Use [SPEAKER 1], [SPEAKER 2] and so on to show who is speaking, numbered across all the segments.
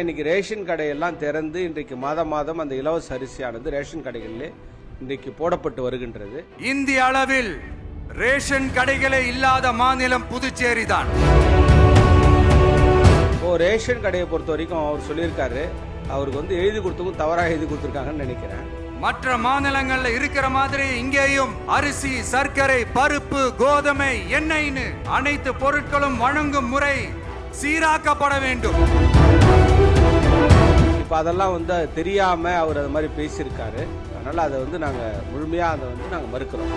[SPEAKER 1] இன்னைக்கு ரேஷன் கடையெல்லாம் திறந்து இன்றைக்கு மாதம் மாதம் அந்த இலவச அரிசியானது ரேஷன் கடைகளிலே இன்றைக்கு போடப்பட்டு வருகின்றது.
[SPEAKER 2] இந்திய அளவில் ரேஷன் கடைகளே இல்லாத மாநிலம் புதுச்சேரி தான்.
[SPEAKER 1] இப்போ ரேஷன் கடையை பொறுத்த வரைக்கும் அவர் சொல்லியிருக்காரு. அவருக்கு வந்து எழுதி கொடுத்தவங்க தவறாக எழுதி கொடுத்துருக்காங்கன்னு நினைக்கிறேன்.
[SPEAKER 2] மற்ற மாநிலங்கள்ல இருக்கிற மாதிரி இங்கேயும் அரிசி சர்க்கரை பருப்பு கோதுமை எண்ணெய்னு அனைத்து பொருட்களும் வழங்கும் முறை சீராக்கப்பட வேண்டும்.
[SPEAKER 1] இப்போ அதெல்லாம் வந்து அது அவர் அது மாதிரி பேசியிருக்காரு. அதனால் அதை வந்து நாங்கள் முழுமையாக அதை வந்து நாங்கள் மறுக்கிறோம்.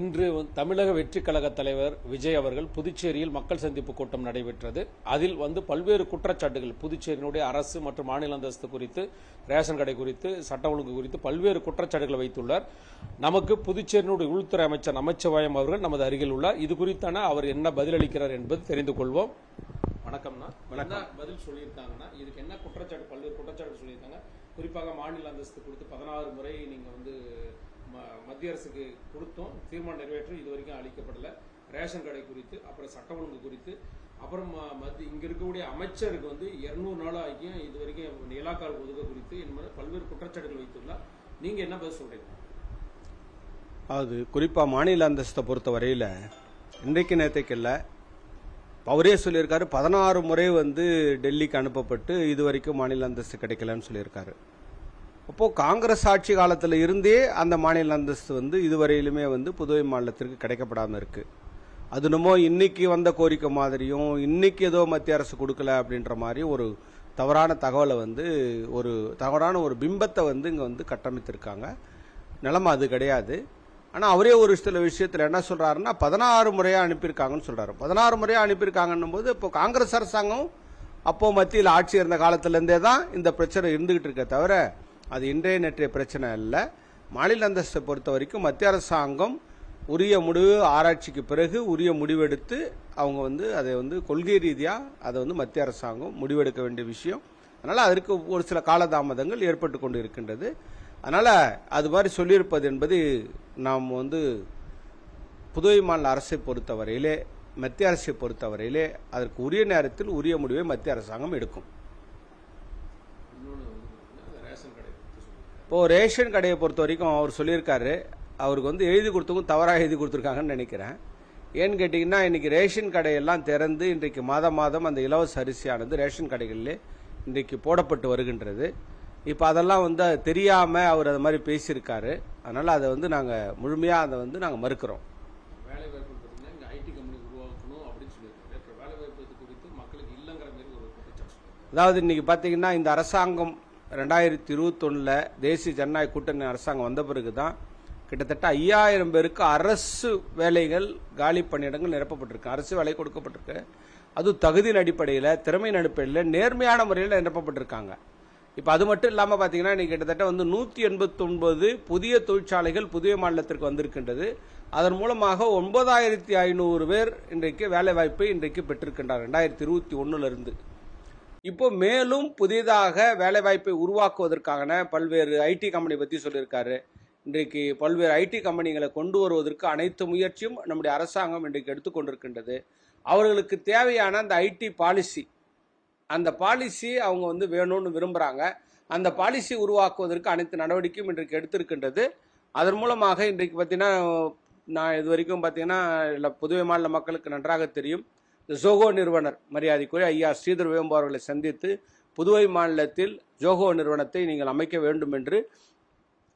[SPEAKER 3] இன்று தமிழக வெற்றி கழக தலைவர் விஜய் அவர்கள் புதுச்சேரியில் மக்கள் சந்திப்பு கூட்டம் நடைபெற்றது. அதில் வந்து பல்வேறு குற்றச்சாட்டுகள் புதுச்சேரியினுடைய அரசு மற்றும் மாநில அந்தஸ்து குறித்து ரேஷன் கடை குறித்து சட்ட ஒழுங்கு குறித்து பல்வேறு குற்றச்சாட்டுகளை வைத்துள்ளார். நமக்கு புதுச்சேரியினுடைய உள்துறை அமைச்சர் நமச்சிவாயம் அவர்கள் நமது அருகில் உள்ளார். இது குறித்தான அவர் என்ன பதிலளிக்கிறார் என்பது தெரிந்து கொள்வோம். வணக்கம்ண்ணா என்ன பதில் சொல்லியிருக்காங்கன்னா இதுக்கு என்ன குற்றச்சாட்டு பல்வேறு குற்றச்சாட்டு சொல்லியிருக்காங்க. குறிப்பாக மாநில அந்தஸ்து கொடுத்து பதினாறு முறை நீங்க வந்து மத்திய அரசுக்கு கொடுத்தோம். தீர்மானம் நிறைவேற்ற இது வரைக்கும் அளிக்கப்படல. ரேஷன் கடை குறித்து அப்புறம் சட்ட ஒழுங்கு குறித்து அப்புறம் மத்திய இங்க இருக்கக்கூடிய அமைச்சருக்கு வந்து இருநூறு நாள் ஆகியும் இது வரைக்கும் இலாக்கால் ஒதுக்க குறித்து என்பது பல்வேறு குற்றச்சாட்டுகள் வைத்துள்ளார். நீங்க என்ன பதில் சொல்றீங்க?
[SPEAKER 1] அது குறிப்பாக மாநில அந்தஸ்தை பொறுத்த வரையில் இன்றைக்கு நேற்றுக்கு இல்லை அவரே சொல்லியிருக்காரு பதினாறு முறை வந்து டெல்லிக்கு அனுப்பப்பட்டு இது வரைக்கும் மாநில அந்தஸ்து கிடைக்கலன்னு சொல்லியிருக்காரு. அப்போது காங்கிரஸ் ஆட்சி காலத்தில் இருந்தே அந்த மாநில அந்தஸ்து வந்து இதுவரையிலுமே வந்து புதுவை மாநிலத்திற்கு கிடைக்கப்படாமல் இருக்குது அது என்னமோ இன்றைக்கி வந்த கோரிக்கை மாதிரியும் இன்றைக்கி ஏதோ மத்திய அரசு கொடுக்கல அப்படின்ற மாதிரி ஒரு தவறான தகவலை வந்து ஒரு தவறான ஒரு பிம்பத்தை வந்து இங்கே வந்து கட்டமைத்திருக்காங்க. நிலமை அது கிடையாது. ஆனால் அவரே ஒரு சில விஷயத்தில் என்ன சொல்கிறாருன்னா பதினாறு முறையாக அனுப்பியிருக்காங்கன்னு சொல்கிறாரு பதினாறு முறையாக அனுப்பியிருக்காங்கன்னும் போது இப்போ காங்கிரஸ் அரசாங்கம் அப்போ மத்தியில் ஆட்சி இருந்த காலத்திலேருந்தே தான் இந்த பிரச்சனை இருந்துகிட்டு இருக்க தவிர அது இன்றைய நேற்றைய பிரச்சனை இல்லை மாநில அந்தஸ்தை பொறுத்த வரைக்கும் மத்திய அரசாங்கம் உரிய முடிவு ஆராய்ச்சிக்கு பிறகு உரிய முடிவெடுத்து அவங்க வந்து அதை வந்து கொள்கை ரீதியாக அதை வந்து மத்திய அரசாங்கம் முடிவெடுக்க வேண்டிய விஷயம். அதனால் அதற்கு ஒரு சில காலதாமதங்கள் ஏற்பட்டு கொண்டு இருக்கின்றது அதனால் அது மாதிரி சொல்லியிருப்பது என்பது நாம் வந்து புதுவை மாநில அரசை பொறுத்தவரையிலே மத்திய அரசை பொறுத்தவரையிலே அதற்கு உரிய நேரத்தில் உரிய முடிவை மத்திய அரசாங்கம் எடுக்கும்.
[SPEAKER 3] இப்போது ரேஷன்
[SPEAKER 1] கடையை பொறுத்த வரைக்கும் அவர் சொல்லியிருக்காரு. அவருக்கு வந்து எழுதி கொடுத்தவங்க தவறாக எழுதி கொடுத்துருக்காங்கன்னு நினைக்கிறேன். ஏன்னு கேட்டிங்கன்னா இன்னைக்கு ரேஷன் கடையெல்லாம் திறந்து இன்றைக்கு மாதம் மாதம் அந்த இலவச அரிசியானது ரேஷன் கடைகளிலே இன்றைக்கு போடப்பட்டு வருகின்றது. இப்போ அதெல்லாம் வந்து அது தெரியாமல் அவர் அது மாதிரி பேசியிருக்காரு. அதனால் அதை வந்து நாங்கள் முழுமையாக அதை வந்து நாங்கள் மறுக்கிறோம். அதாவது இன்னைக்கு பார்த்தீங்கன்னா இந்த அரசாங்கம் ரெண்டாயிரத்தி இருபத்தொன்னில் தேசிய ஜனநாயக கூட்டணி அரசாங்கம் வந்த பிறகு தான் கிட்டத்தட்ட ஐயாயிரம் பேருக்கு அரசு வேலைகள் காலி பணியிடங்கள் நிரப்பப்பட்டிருக்கு. அரசு வேலை கொடுக்கப்பட்டிருக்கு. அதுவும் தகுதியின் அடிப்படையில் திறமையின் அடிப்படையில் நேர்மையான முறையில் நிரப்பப்பட்டிருக்காங்க. இப்போ அது மட்டும் இல்லாமல் பார்த்தீங்கன்னா இன்றைக்கி கிட்டத்தட்ட வந்து நூற்றி எண்பத்தொன்பது புதிய தொழிற்சாலைகள் புதிய மாநிலத்திற்கு வந்திருக்கின்றது. அதன் மூலமாக ஒன்பதாயிரத்தி ஐநூறு பேர் இன்றைக்கு வேலைவாய்ப்பை இன்றைக்கு பெற்றிருக்கின்றார் ரெண்டாயிரத்தி இருபத்தி ஒன்றுலேருந்து இப்போ மேலும் புதிதாக வேலைவாய்ப்பை உருவாக்குவதற்கான பல்வேறு ஐடி கம்பெனி பற்றி சொல்லியிருக்காரு. இன்றைக்கு பல்வேறு ஐடி கம்பெனிகளை கொண்டு வருவதற்கு அனைத்து முயற்சியும் நம்முடைய அரசாங்கம் இன்றைக்கு எடுத்துக்கொண்டிருக்கின்றது. அவர்களுக்கு தேவையான அந்த ஐடி பாலிசி அந்த பாலிசி அவங்க வந்து வேணும்னு விரும்புகிறாங்க அந்த பாலிசி உருவாக்குவதற்கு அனைத்து நடவடிக்கையும் இன்றைக்கு எடுத்திருக்கின்றது. அதன் மூலமாக இன்றைக்கு பார்த்தீங்கன்னா நான் இது வரைக்கும் பார்த்தீங்கன்னா இல்லை புதுவை மாநில மக்களுக்கு நன்றாக தெரியும். இந்த ஜோகோ நிறுவனர் மரியாதைக்குரிய ஐயா ஸ்ரீதர் வேம்பு அவர்களை சந்தித்து புதுவை மாநிலத்தில் ஜோகோ நிறுவனத்தை நீங்கள் அமைக்க வேண்டும் என்று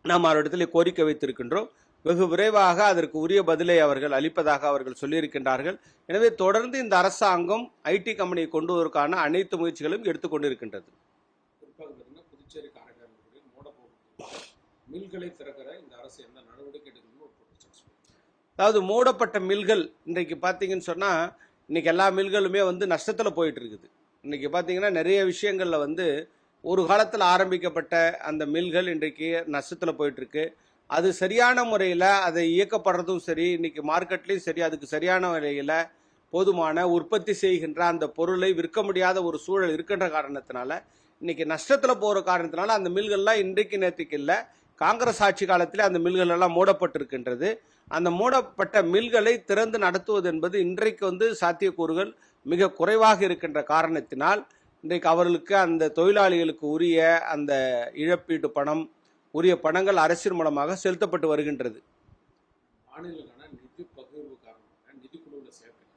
[SPEAKER 1] நாம் அவரிடத்தில் கோரிக்கை வைத்திருக்கின்றோம். வெகு விரைவாக அதற்கு உரிய பதிலை அவர்கள் அளிப்பதாக அவர்கள் சொல்லியிருக்கின்றார்கள். எனவே தொடர்ந்து இந்த அரசாங்கம் ஐடி கம்பெனியை கொண்டு வருவதற்கான அனைத்து முயற்சிகளும் எடுத்துக்கொண்டிருக்கின்றது. அதாவது மூடப்பட்ட மில்கள் இன்றைக்கு பார்த்தீங்கன்னு சொன்னால் இன்னைக்கு எல்லா மில்களுமே வந்து நஷ்டத்தில் போயிட்டு இருக்குது இன்னைக்கு பார்த்தீங்கன்னா நிறைய விஷயங்களில் வந்து ஒரு காலத்தில் ஆரம்பிக்கப்பட்ட அந்த மில்கள் இன்றைக்கு நஷ்டத்தில் போயிட்டு இருக்கு அது சரியான முறையில் அதை இயக்கப்படுறதும் சரி இன்னைக்கு மார்க்கெட்லேயும் சரி அதுக்கு சரியான முறையில் போதுமான உற்பத்தி செய்கின்ற அந்த பொருளை விற்க முடியாத ஒரு சூழல் இருக்கின்ற காரணத்தினால இன்னைக்கு நஷ்டத்தில் போகிற காரணத்தினால அந்த மில்கள்லாம் இன்றைக்கு நேற்றுக்கு இல்லை காங்கிரஸ் ஆட்சி காலத்தில் அந்த மில்கள் எல்லாம் மூடப்பட்டிருக்கின்றது. அந்த மூடப்பட்ட மில்களை திறந்து நடத்துவது என்பது இன்றைக்கு வந்து சாத்தியக்கூறுகள் மிக குறைவாக இருக்கின்ற காரணத்தினால் இன்றைக்கு அவர்களுக்கு அந்த தொழிலாளிகளுக்கு உரிய அந்த இழப்பீட்டு பணம் உரிய பணங்கள் அரசின் மூலமாக செலுத்தப்பட்டு வருகின்றது.
[SPEAKER 3] மாநிலங்களுக்கான நிதி பகிர்வு காரணமாக நிதி குழுவில் சேர்க்கல.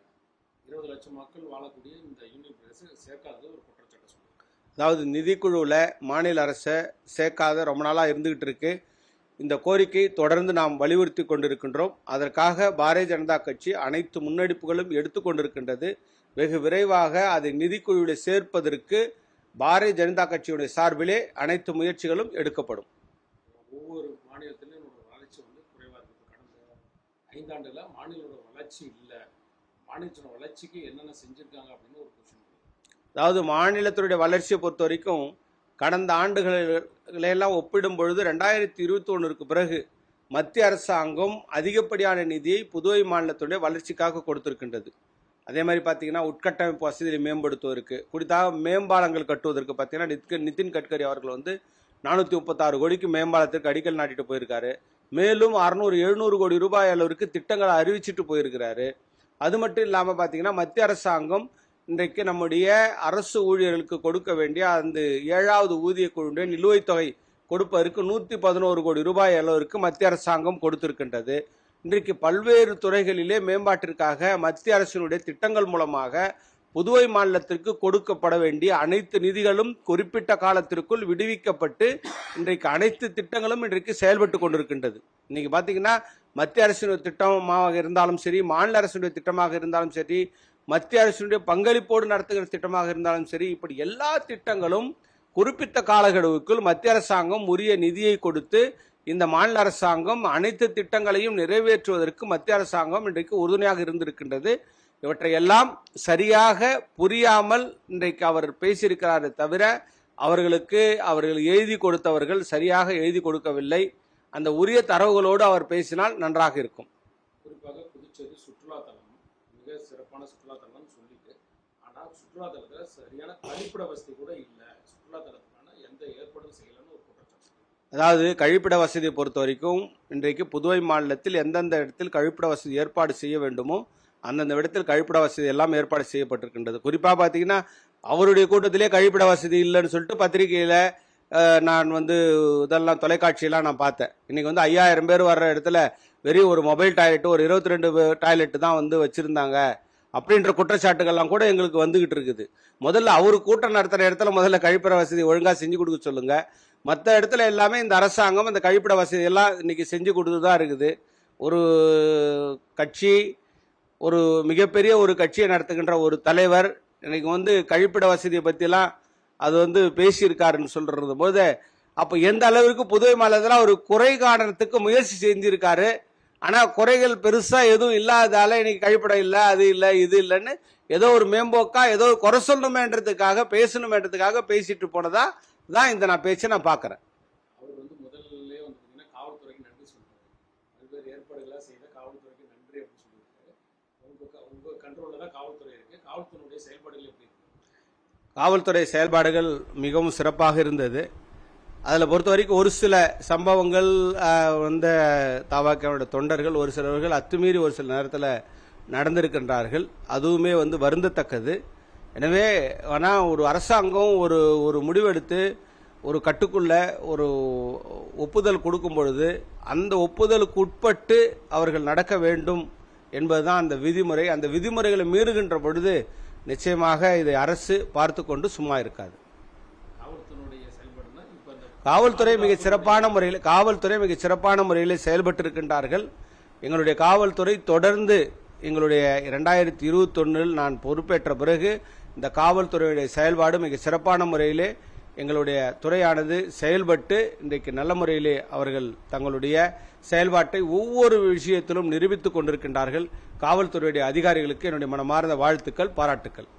[SPEAKER 3] இருபது லட்சம் மக்கள் வாழக்கூடிய இந்த யூனியன் பிரதேச சேர்க்காதது ஒரு குற்றச்சாட்டு
[SPEAKER 1] அதாவது நிதிக்குழுவில் மாநில அரசை சேர்க்காத ரொம்ப நாளாக இருந்துகிட்டு இருக்கு. இந்த கோரிக்கை தொடர்ந்து நாம் வலியுறுத்தி கொண்டிருக்கின்றோம். அதற்காக பாரதிய ஜனதா கட்சி அனைத்து முன்னெடுப்புகளும் எடுத்துக்கொண்டிருக்கின்றது வெகு விரைவாக அதை நிதிக்குழுவில் சேர்ப்பதற்கு பாரதிய ஜனதா கட்சியுடைய சார்பிலே அனைத்து முயற்சிகளும் எடுக்கப்படும்.
[SPEAKER 3] ஒவ்வொரு மாநிலத்திலும் என்னோட வளர்ச்சி வந்து குறைவாக இருக்குது கடந்த ஐந்தாண்டில் மாநிலோட வளர்ச்சி இல்லை. மாநிலத்தோட வளர்ச்சிக்கு என்னென்ன செஞ்சுருக்காங்க அப்படின்னு ஒரு கொஸ்டின்
[SPEAKER 1] அதாவது மாநிலத்தினுடைய வளர்ச்சியை பொறுத்த வரைக்கும் கடந்த ஆண்டுகளெல்லாம் ஒப்பிடும் பொழுது ரெண்டாயிரத்தி இருபத்தி ஒன்றுக்கு பிறகு மத்திய அரசாங்கம் அதிகப்படியான நிதியை புதுவை மாநிலத்துடைய வளர்ச்சிக்காக கொடுத்திருக்கின்றது. அதே மாதிரி பார்த்தீங்கன்னா உட்கட்டமைப்பு வசதியை மேம்படுத்துவதற்கு குறித்தாக மேம்பாலங்கள் கட்டுவதற்கு பார்த்தீங்கன்னா நித் நிதின் கட்கரி அவர்கள் வந்து நானூற்றி முப்பத்தாறு கோடிக்கு மேம்பாலத்திற்கு அடிக்கல் நாட்டிட்டு போயிருக்காரு. மேலும் அறுநூறு எழுநூறு கோடி ரூபாய் அளவிற்கு திட்டங்களை அறிவிச்சிட்டு போயிருக்கிறாரு. அது மட்டும் இல்லாமல் பார்த்தீங்கன்னா மத்திய அரசாங்கம் இன்றைக்கு நம்முடைய அரசு ஊழியர்களுக்கு கொடுக்க வேண்டிய அந்த ஏழாவது ஊதிய குழுவின் நிலுவைத் தொகை கொடுப்பதற்கு நூற்றி பதினோரு கோடி ரூபாய் அளவிற்கு மத்திய அரசாங்கம் கொடுத்திருக்கின்றது. இன்றைக்கு பல்வேறு துறைகளிலே மேம்பாட்டிற்காக மத்திய அரசினுடைய திட்டங்கள் மூலமாக புதுவை மாநிலத்திற்கு கொடுக்கப்பட வேண்டிய அனைத்து நிதிகளும் குறிப்பிட்ட காலத்திற்குள் விடுவிக்கப்பட்டு இன்றைக்கு அனைத்து திட்டங்களும் இன்றைக்கு செயல்பட்டு கொண்டிருக்கின்றது. இன்னைக்கு பார்த்தீங்கன்னா மத்திய அரசினுடைய திட்டமாக இருந்தாலும் சரி மாநில அரசினுடைய திட்டமாக இருந்தாலும் சரி மத்திய அரசினுடைய பங்களிப்போடு நடத்துகிற திட்டமாக இருந்தாலும் சரி இப்படி எல்லா திட்டங்களும் குறிப்பிட்ட காலகெடுவுக்குள் மத்திய அரசாங்கம் உரிய நிதியை கொடுத்து இந்த மாநில அரசாங்கம் அனைத்து திட்டங்களையும் நிறைவேற்றுவதற்கு மத்திய அரசாங்கம் இன்றைக்கு உறுதுணையாக இருந்திருக்கின்றது. இவற்றையெல்லாம் சரியாக புரியாமல் இன்றைக்கு அவர் பேசியிருக்கிறாரே தவிர அவர்களுக்கு அவர்கள் எழுதி கொடுத்தவர்கள் சரியாக எழுதி கொடுக்கவில்லை. அந்த உரிய தரவுகளோடு அவர் பேசினால் நன்றாக இருக்கும்.
[SPEAKER 3] குறிப்பாக புதுச்சேரி சுற்றுலாத்தலம் மிக சிறப்பான சுற்றுலாத்தலம்னு சொல்லிட்டு ஆனால் சுற்றுலாத்தலத்தில் சரியான கழிப்பிட வசதி கூட இல்லை. சுற்றுலாத்தலத்துக்கான எந்த ஏற்பாடும் செய்யலைன்னு ஒரு குற்றச்சாட்டு.
[SPEAKER 1] அதாவது கழிப்பிட வசதியை பொறுத்த வரைக்கும் இன்றைக்கு புதுவை மாநிலத்தில் எந்தெந்த இடத்தில் கழிப்பிட வசதி ஏற்பாடு செய்ய வேண்டுமோ அந்தந்த இடத்தில் கழிப்பிட வசதி எல்லாம் ஏற்பாடு செய்யப்பட்டிருக்கின்றது. குறிப்பாக பார்த்தீங்கன்னா அவருடைய கூட்டத்திலே கழிப்பிட வசதி இல்லைன்னு சொல்லிட்டு பத்திரிகையில் நான் வந்து இதெல்லாம் தொலைக்காட்சியெல்லாம் நான் பார்த்தேன். இன்றைக்கி வந்து ஐயாயிரம் பேர் வர்ற இடத்துல வெறும் ஒரு மொபைல் டாய்லெட் ஒரு இருபத்தி ரெண்டு டாய்லெட்டு தான் வந்து வச்சுருந்தாங்க. அப்படின்ற குற்றச்சாட்டுகள்லாம் கூட எங்களுக்கு வந்துகிட்டு இருக்குது. முதல்ல அவர் கூட்டம் நடத்துகிற இடத்துல முதல்ல கழிப்பிட வசதி ஒழுங்காக செஞ்சு கொடுக்க சொல்லுங்கள் மற்ற இடத்துல எல்லாமே இந்த அரசாங்கம் இந்த கழிப்பிட வசதியெல்லாம் இன்றைக்கி செஞ்சு கொடுத்து தான் இருக்குது. ஒரு கட்சி ஒரு மிகப்பெரிய ஒரு கட்சியை நடத்துகின்ற ஒரு தலைவர் இன்னைக்கு வந்து கழிப்பிட வசதியை பற்றிலாம் அது வந்து பேசியிருக்காருன்னு சொல்றது போது அப்போ எந்த அளவிற்கு புதுவை மாநிலத்தில் அவர் குறை காணத்துக்கு முயற்சி செஞ்சிருக்காரு. ஆனால் குறைகள் பெருசாக எதுவும் இல்லாதால இன்னைக்கு கழிப்பிடம் இல்லை அது இல்லை இது இல்லைன்னு ஏதோ ஒரு மேம்போக்கா ஏதோ ஒரு குறை சொல்லணுமேன்றதுக்காக பேசணுமேன்றதுக்காக பேசிட்டு போனதா தான் இந்த நான் பேச்சை நான் பார்க்குறேன்
[SPEAKER 3] அவர் வந்து முதல்ல வந்து பார்த்தீங்கன்னா காவல்துறைக்கு நன்றி சொல்றாரு பல்வேறு ஏற்பாடுகள்லாம் செய்த காவல்துறைக்கு நன்றி அப்படின்னு சொல்லியிருக்காரு உங்க க- உங்க கண்ட்ரோலில் தான் காவல்துறை இருக்கு காவல்துறையுடைய செயல்பாடுகள் எப்படி இருக்கு
[SPEAKER 1] காவல்துறை செயல்பாடுகள் மிகவும் சிறப்பாக இருந்தது. அதில் பொறுத்த வரைக்கும் ஒரு சில சம்பவங்கள் வந்த தாவாக்காவோட தொண்டர்கள் ஒரு சிலவர்கள் அத்துமீறி ஒரு சில நேரத்தில் நடந்திருக்கின்றார்கள். அதுவுமே வந்து வருந்தத்தக்கது. எனவே ஆனால் ஒரு அரசாங்கம் ஒரு ஒரு முடிவெடுத்து ஒரு கட்டுக்குள்ள ஒரு ஒப்புதல் கொடுக்கும் பொழுது அந்த ஒப்புதலுக்கு உட்பட்டு அவர்கள் நடக்க வேண்டும் என்பதுதான் அந்த விதிமுறை. அந்த விதிமுறைகளை மீறுகின்ற பொழுது நிச்சயமாக இதை அரசு பார்த்து கொண்டு சும்மா இருக்காது. காவல்துறை மிக சிறப்பான முறையில் காவல்துறை மிக சிறப்பான முறையில் செயல்பட்டு இருக்கின்றார்கள் எங்களுடைய காவல்துறை தொடர்ந்து எங்களுடைய இரண்டாயிரத்தி இருபத்தொன்னில் நான் பொறுப்பேற்ற பிறகு இந்த காவல்துறையுடைய செயல்பாடு மிக சிறப்பான முறையிலே எங்களுடைய துறையானது செயல்பட்டு இன்றைக்கு நல்ல முறையிலே அவர்கள் தங்களுடைய செயல்பாட்டை ஒவ்வொரு விஷயத்திலும் நிரூபித்துக் கொண்டிருக்கின்றார்கள். காவல்துறையுடைய அதிகாரிகளுக்கு என்னுடைய மனமார்ந்த வாழ்த்துக்கள் பாராட்டுக்கள்.